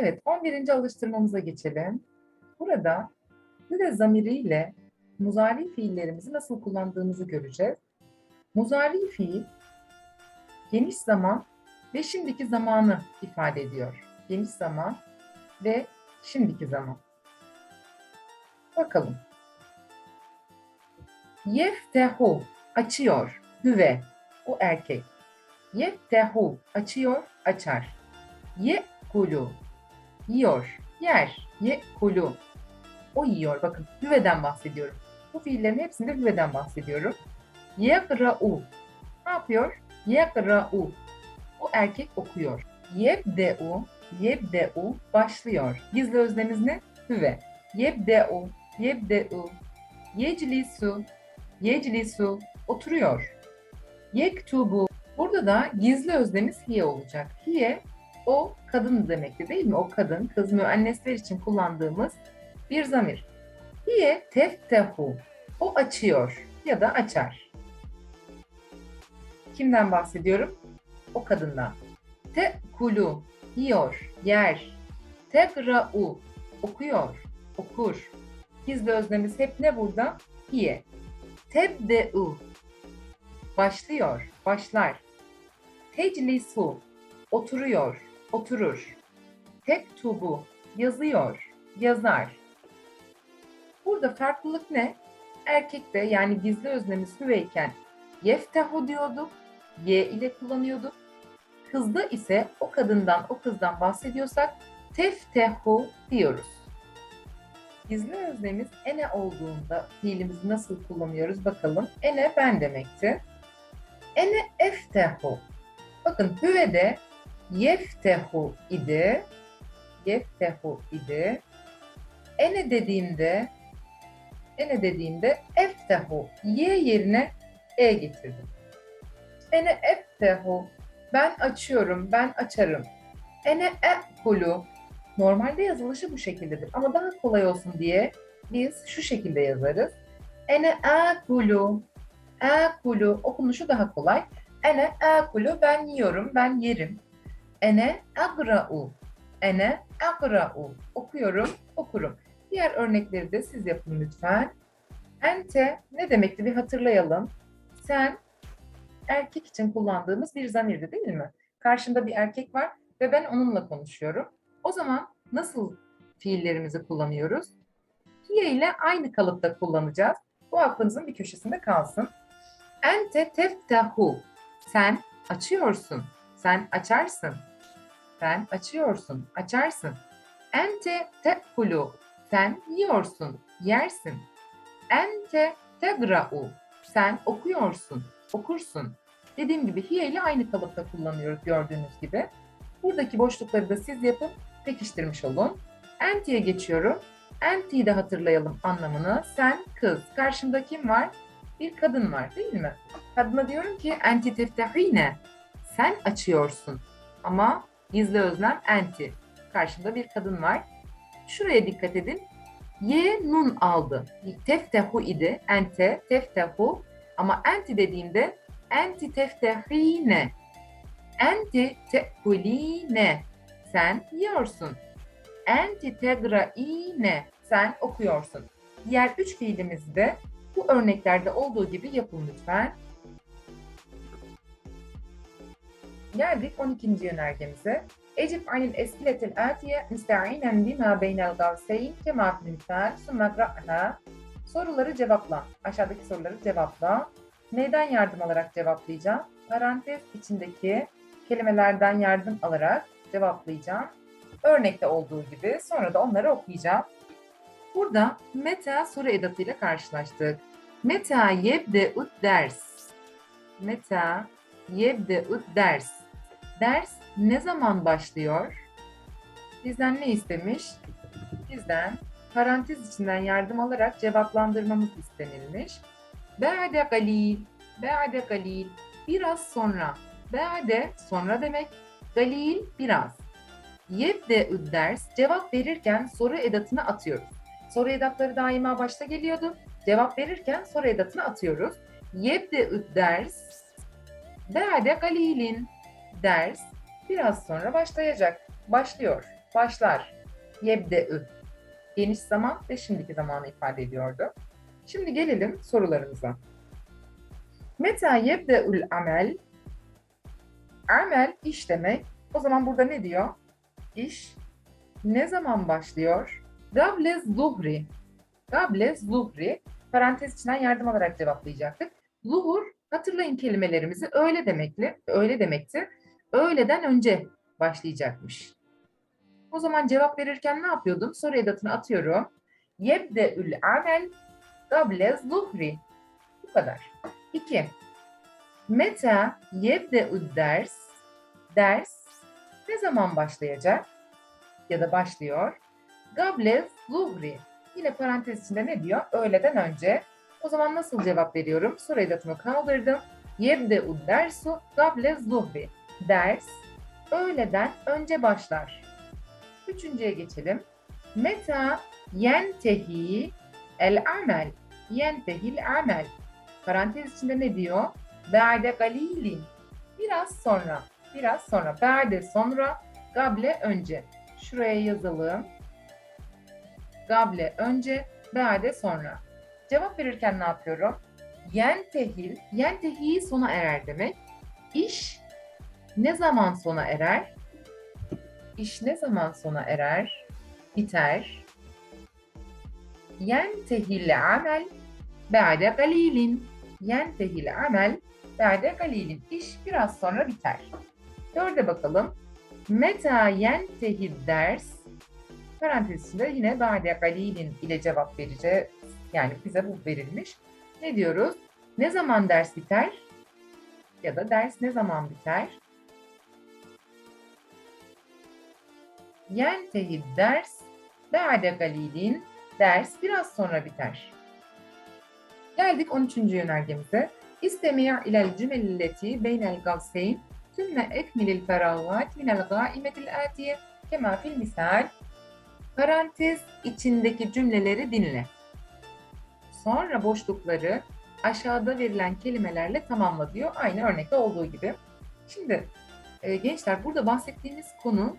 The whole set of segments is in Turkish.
Evet, 11. alıştırmamıza geçelim. Burada hüve zamiriyle muzari fiillerimizi nasıl kullandığımızı göreceğiz. Muzari fiil geniş zaman ve şimdiki zamanı ifade ediyor. Geniş zaman ve şimdiki zaman. Bakalım. Yeftehu açıyor. Hüve o erkek. Yeftehu açıyor, açar. Yekulu yiyor, yer. Yekulu o yiyor. Bakın hüveden bahsediyorum. Bu fiillerin hepsinde hüveden bahsediyorum. Yekra'u ne yapıyor? Yekra'u o erkek okuyor. Yebde'u yebde'u başlıyor. Gizli öznemiz ne? Hüve. Yebde'u yebde'u yeclisu yeclisu oturuyor. Yektubu burada da gizli öznemiz hiye olacak. Hiye o kadın demekti değil mi? O kadın, kız müennesler için kullandığımız bir zamir. Hiye teftehu o açıyor ya da açar. Kimden bahsediyorum? O kadından. Tekulu yiyor, yer. Tekra'u okuyor, okur. Gizli öznemiz hep ne burada? Hiye. Tebde'u başlıyor, başlar. Teclisu oturuyor, oturur. Tektubu yazıyor, yazar. Burada farklılık ne? Erkekte yani gizli öznemiz hüveyken yeftehu diyorduk, ye ile kullanıyorduk. Kızda ise o kadından, o kızdan bahsediyorsak teftehu diyoruz. Gizli öznemiz ene olduğunda fiilimizi nasıl kullanıyoruz bakalım. Ene ben demekti. Ene eftehu. Bakın hüvede yeftehu idi. Yeftehu idi. Ene dediğimde ene dediğimde eftehu ye yerine e getirdim. Ene eftehu ben açıyorum, ben açarım. Ene ekulu normalde yazılışı bu şekildedir ama daha kolay olsun diye biz şu şekilde yazarız. Ene ekulu ekulu okunuşu daha kolay. Ene ekulu ben yiyorum, ben yerim. Ene agra'u ene agra'u okuyorum, okurum. Diğer örnekleri de siz yapın lütfen. Ente ne demekti bir hatırlayalım. Sen erkek için kullandığımız bir zamirdi değil mi? Karşında bir erkek var ve ben onunla konuşuyorum. O zaman nasıl fiillerimizi kullanıyoruz? Hiye ile aynı kalıpta kullanacağız. Bu aklınızın bir köşesinde kalsın. Ente teftehu. Sen açıyorsun. Sen açarsın. Sen açıyorsun. Açarsın. Ente tekulu. Sen yiyorsun. Yersin. Ente tegra'u. Sen okuyorsun. Okursun. Dediğim gibi hiye ile aynı kalıpta kullanıyoruz gördüğünüz gibi. Buradaki boşlukları da siz yapın, pekiştirmiş olun. Enti'ye geçiyorum. Enti'yi de hatırlayalım anlamını. Sen kız. Karşımda kim var? Bir kadın var değil mi? Kadına diyorum ki enti teftehine. Sen açıyorsun. Ama gizli özlem enti. Karşımda bir kadın var. Şuraya dikkat edin. Y nun aldı. Teftehu idi. Ente, teftehu. Ama enti dediğimde enti teftehine. Enti te'kuline. Sen yiyorsun. Enti tegra'ine. Sen okuyorsun. Diğer üç fiilimizi de bu örneklerde olduğu gibi yapın lütfen. Geldik 12. yönergemize. Ecib anil eskiletil atiye müste'inen bima beynel gavseyn kema misal sümme kra'ha. Soruları cevapla. Aşağıdaki soruları cevapla. Neyden yardım alarak cevaplayacağım? Parantez içindeki kelimelerden yardım alarak cevaplayacağım. Örnekte olduğu gibi sonra da onları okuyacağım. Burada meta soru edatıyla karşılaştık. Meta yebde ut ders. Meta yebde ut ders. Ders ne zaman başlıyor? Bizden ne istemiş? Bizden parantez içinden yardım alarak cevaplandırmamız istenilmiş. Be'de galil, be'de galil, biraz sonra. Be'de sonra demek, galil biraz. Yebde ders cevap verirken soru edatını atıyoruz. Soru edatları daima başta geliyordu. Cevap verirken soru edatını atıyoruz. Yebde ders, be'de galilin. Ders biraz sonra başlayacak. Başlıyor. başlar. Yebde'ü. Geniş zaman ve şimdiki zamanı ifade ediyordu. Şimdi gelelim sorularımıza. Meta yebde'ül amel Amel iş demek. O zaman burada ne diyor? İş ne zaman başlıyor? Gable zuhri. Gable zuhri. Parantez içinden yardım alarak cevaplayacaktık. Zuhur hatırlayın kelimelerimizi öyle demekli, öyle demekti. Öğleden önce başlayacakmış. O zaman cevap verirken ne yapıyordum? Soru edatını atıyorum. Yebde'ül amel gable zuhri. Bu kadar. 2. Meta yebde'ü ders. Ders ne zaman başlayacak? Ya da başlıyor. Gable zuhri. Yine parantez içinde ne diyor? Öğleden önce. O zaman nasıl cevap veriyorum? Soru edatımı kaldırdım. Yebde'ü dersu gable zuhri. Ders öğleden önce başlar. Üçüncüye geçelim. Meta yentehi el amel. Yentehil amel. Parantez içinde ne diyor? Ba'de galilin. Biraz sonra. Biraz sonra. Ba'de sonra. Gable önce. Şuraya yazalım. Gable önce. Ba'de sonra. Cevap verirken ne yapıyorum? Yentehil. Yentehi sona erer demek. İş ne zaman sona erer? İş ne zaman sona erer? Biter. Yentehil amel ba'de galilin. Yentehil amel ba'de galilin. İş biraz sonra biter. Dörde bakalım. Meta yentehil ders parantez içinde yine ba'de galilin ile cevap vereceğiz. Yani bize bu verilmiş. Ne diyoruz? Ne zaman ders biter? Ya da ders ne zaman biter? Yentehi ders ba'de galilin ders biraz sonra biter. Geldik 13. yönergemize. İstemiya ilel cümelleti beynel gavseyn sümme ekmilil feragat minel gaimetil atiye kema fil misal parantez içindeki cümleleri dinle. Sonra boşlukları aşağıda verilen kelimelerle tamamla diyor. Aynı örnekte olduğu gibi. Şimdi e, gençler burada bahsettiğimiz konu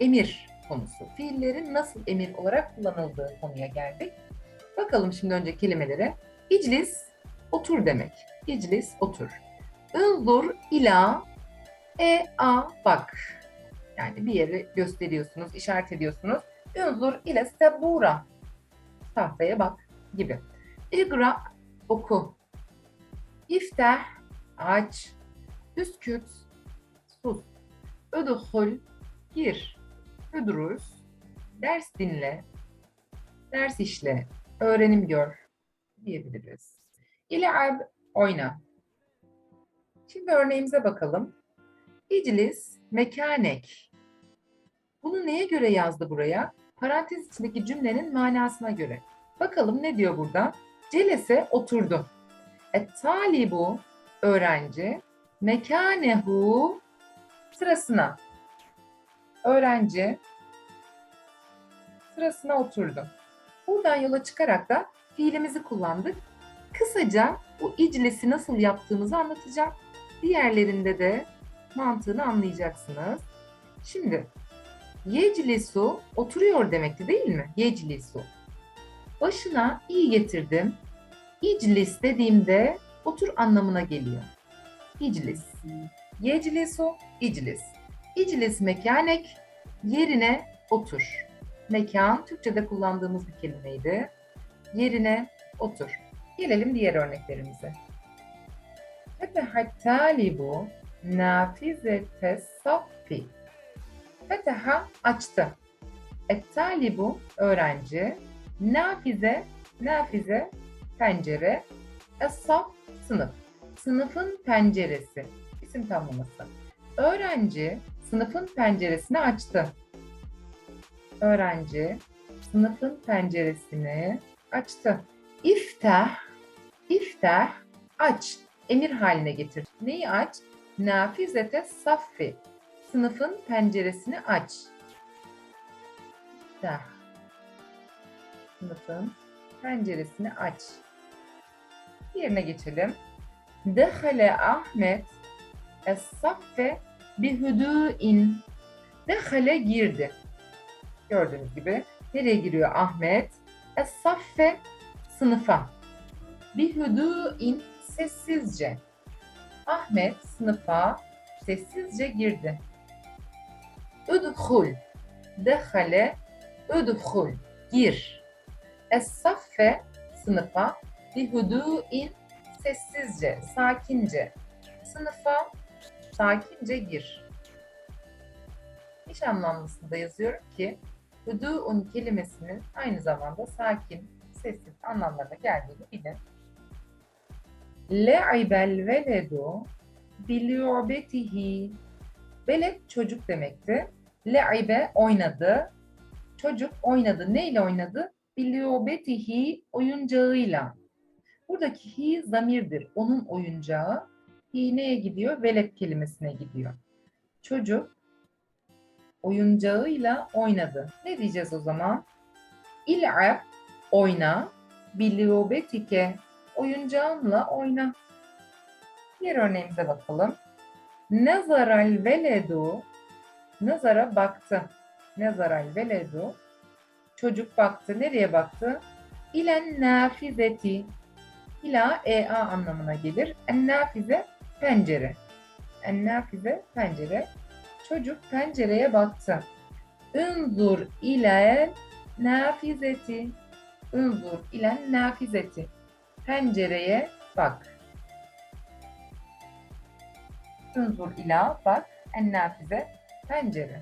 emir konusu. Fiillerin nasıl emir olarak kullanıldığı konuya geldik. Bakalım şimdi önce kelimelere. İclis, otur demek. İclis, otur. Ildur, ila, e, a, bak. Yani bir yeri gösteriyorsunuz, işaret ediyorsunuz. Ildur ile sebura. Tahtaya bak gibi. İgra, oku. İftah, aç. Üsküt, sus. Ödühul, gir. Ödürüz, ders dinle, ders işle, öğrenim gör diyebiliriz. İlab, oyna. Şimdi örneğimize bakalım. İclis, mekanek. Bunu neye göre yazdı buraya? Parantez içindeki cümlenin manasına göre. Bakalım ne diyor burada? Celese oturdu. Et talibu öğrenci mekanehu sırasına. Öğrenci sırasına oturdu. Buradan yola çıkarak da fiilimizi kullandık. Kısaca bu iclisi nasıl yaptığımızı anlatacağım. Diğerlerinde de mantığını anlayacaksınız. Şimdi yeclisu oturuyor demekti değil mi? Yeclisu. Başına iyi getirdim. İclis dediğimde otur anlamına geliyor. İclis. Yeclisu, iclis. İclis mekanek, yerine otur. Mekan, Türkçe'de kullandığımız bir kelimeydi. Yerine otur. Gelelim diğer örneklerimize. Fetehat talibu nafizete saffi. Feteha açtı. Et talibu öğrenci. Nafize, nafize pencere. Es-saf sınıf. Sınıfın penceresi. İsim tamlaması. Öğrenci sınıfın penceresini açtı. Öğrenci sınıfın penceresini açtı. İftah, iftah, aç, emir haline getir. Neyi aç? Nafizete saffi, sınıfın penceresini aç. İftah, sınıfın penceresini aç. Diğerine geçelim. Dehale Ahmet Es-saffe bihudûin. Dehale girdi. Gördüğünüz gibi nereye giriyor Ahmet? Es-saffe sınıfa. Bihudu'in sessizce. Ahmet sınıfa sessizce girdi. Udhul. Dehale. Udhul. Gir. Es-saffe sınıfa. Bihudu'in sessizce, sakince. Sınıfa sakince gir. İş anlamlısında yazıyorum ki Hudu'un kelimesinin aynı zamanda sakin, sessiz anlamlarına geldiğini bilin. Le'ibel veledu biliobetihi Veled çocuk demekti. Le'ibe oynadı. Çocuk oynadı. Neyle oynadı? Biliobetihi oyuncağıyla. Buradaki hi zamirdir. Onun oyuncağı. Hi neye gidiyor? Veled kelimesine gidiyor. Çocuk oyuncağıyla oynadı. Ne diyeceğiz o zaman? İl'ab oyna, biliobetike oyuncağınla oyna. Diğer örneğimize bakalım. Nazaral veledu Nazara baktı. Nazaral veledu Çocuk baktı. Nereye baktı? İlen nafizeti İla ea anlamına gelir. En nafize pencere. En nafize pencere. Çocuk pencereye baktı. Unzur ile nafizeti. Unzur ile nafizeti. Pencereye bak. Unzur ila bak. En nafize pencere.